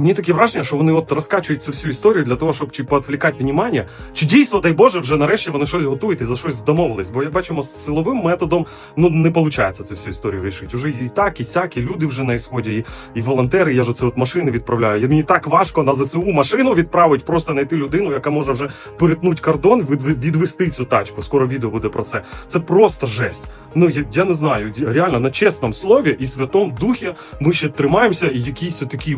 Мені таке враження, що вони от розкачують цю всю історію для того, щоб чи поотвлікати внимання, чи дійсно, дай Боже, вже нарешті вони щось готують і за щось домовились. Бо як бачимо, з силовим методом ну не виходить цю всю історію вирішити. Уже і так, і сяк, і люди вже на ісході, і, і волонтери. Я ж оце от машини відправляю. Я- Мені так важко на ЗСУ машину відправити, просто знайти людину, яка може вже перетнути кордон, від, відвести цю тачку. Скоро відео буде про це. Це просто жесть. Ну я, я не знаю. Реально на чесному слові і святому духі ми ще тримаємося, і якийсь такий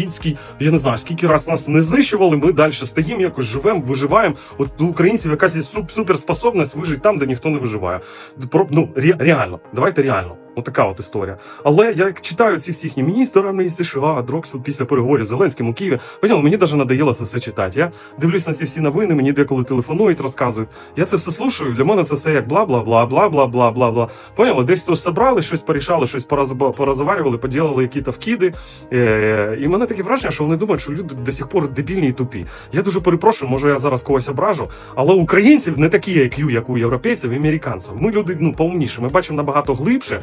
український, я не знаю, скільки раз нас не знищували. Ми далі стоїмо, якось живемо, виживаємо. От у українців якась є суп- суперспособність вижити там, де ніхто не виживає. Про- Ну ре- реально, давайте реально. Отака от історія. Але я як читаю ці всі їхні міністр армії США, Дроксел після переговорів з Зеленським у Києві. Поняли, мені навіть надоело це все читати. Я дивлюсь на ці всі новини, мені деколи телефонують, розказують. Я це все слушаю. Для мене це все як бла, бла, бла, бла, бла, бла, бла, бла. Поняли, десь то забрали, щось порішали, щось порозаварювали, поділили які-то вкиди. Е, і мене таке враження, що вони думають, що люди до сих пор дебільні і тупі. Я дуже перепрошую, може я зараз когось ображу, але українців не такі як ю, як у європейців і американців. Ми люди ну поумніше, ми бачимо набагато глибше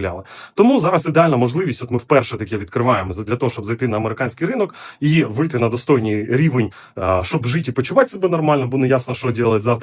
Тому зараз ідеальна можливість. От ми вперше таке відкриваємо для того, щоб зайти на американський ринок і вийти на достойний рівень, щоб жити і почувати себе нормально, бо не ясно, що робити завтра.